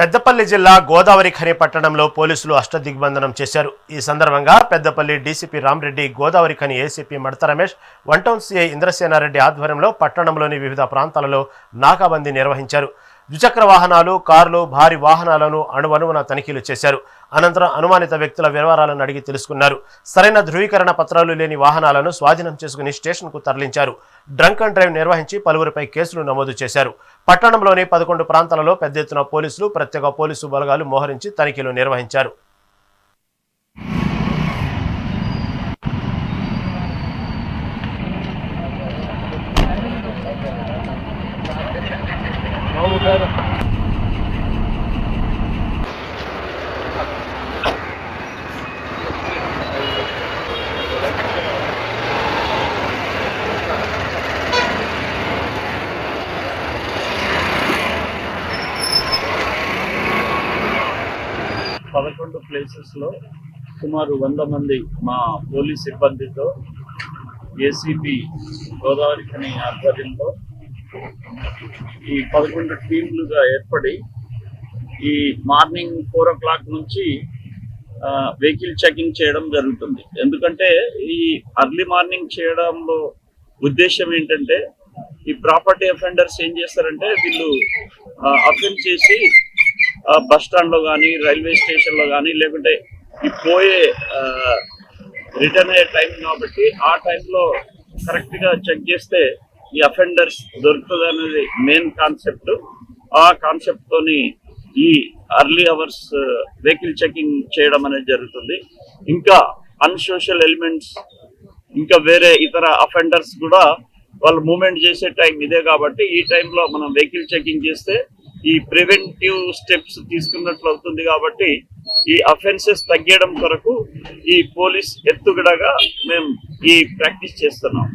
పెద్దపల్లి జిల్లా గోదావరి ఖని పట్టణంలో పోలీసులు అష్టదిగ్బంధనం చేశారు. ఈ సందర్భంగా Peddapalli DCP Rama Reddy Godavari Khani ACP Madatha Ramesh one town CI Indrasenareddy ఆధ్వర్యంలో పట్టణంలోని వివిధ ప్రాంతాలలో నాకాబందీ నిర్వహించారు. ద్విచక్ర వాహనాలు కార్లు భారీ వాహనాలను అణువణువున తనిఖీలు చేశారు. అనంతరం అనుమానిత వ్యక్తుల వివరాలను అడిగి తెలుసుకున్నారు. సరైన ధృవీకరణ పత్రాలు లేని వాహనాలను స్వాధీనం చేసుకుని స్టేషన్కు తరలించారు. డ్రంక్ అండ్ డ్రైవ్ నిర్వహించి పలువురిపై కేసులు నమోదు చేశారు. పట్టణంలోని పదకొండు ప్రాంతాలలో పెద్ద ఎత్తున పోలీసులు ప్రత్యేక పోలీసు బలగాలు మోహరించి తనిఖీలు నిర్వహించారు. పదకొండు ప్లేసెస్లో సుమారు వంద మంది మా పోలీస్ సిబ్బందితో ఏసీపీ గోదావరి ఖని ఆధ్వర్యంలో ఈ పదకొండు టీంలుగా ఏర్పడి ఈ మార్నింగ్ ఫోర్ ఓ క్లాక్ నుంచి వెహికల్ చెకింగ్ చేయడం జరుగుతుంది. ఎందుకంటే ఈ అర్లీ మార్నింగ్ చేయడంలో ఉద్దేశం ఏంటంటే ఈ ప్రాపర్టీ అఫెండర్స్ ఏం చేస్తారంటే వీళ్ళు అఫెండ్ చేసి బస్ స్టాండ్లో కానీ రైల్వే స్టేషన్లో కానీ లేకుంటే ఈ పోయే రిటర్న్ అయ్యే టైం కాబట్టి ఆ టైంలో కరెక్ట్గా చెక్ చేస్తే ఈ అఫెండర్స్ దొరుకుతుంది అనేది మెయిన్ కాన్సెప్ట్. ఆ కాన్సెప్ట్ తోని ఈ అర్లీ అవర్స్ వెహికల్ చెకింగ్ చేయడం అనేది జరుగుతుంది. ఇంకా అన్సోషల్ ఎలిమెంట్స్ ఇంకా వేరే ఇతర అఫెండర్స్ కూడా వాళ్ళు మూమెంట్ చేసే టైం ఇదే కాబట్టి ఈ టైంలో మనం వెహికల్ చెకింగ్ చేస్తే ఈ ప్రివెంటివ్ స్టెప్స్ తీసుకున్నట్లు అవుతుంది కాబట్టి ఈ అఫెన్సెస్ తగ్గడం కొరకు ఈ పోలీస్ ఎత్తుగడగా మేము ఈ ప్రాక్టీస్ చేస్తున్నాం.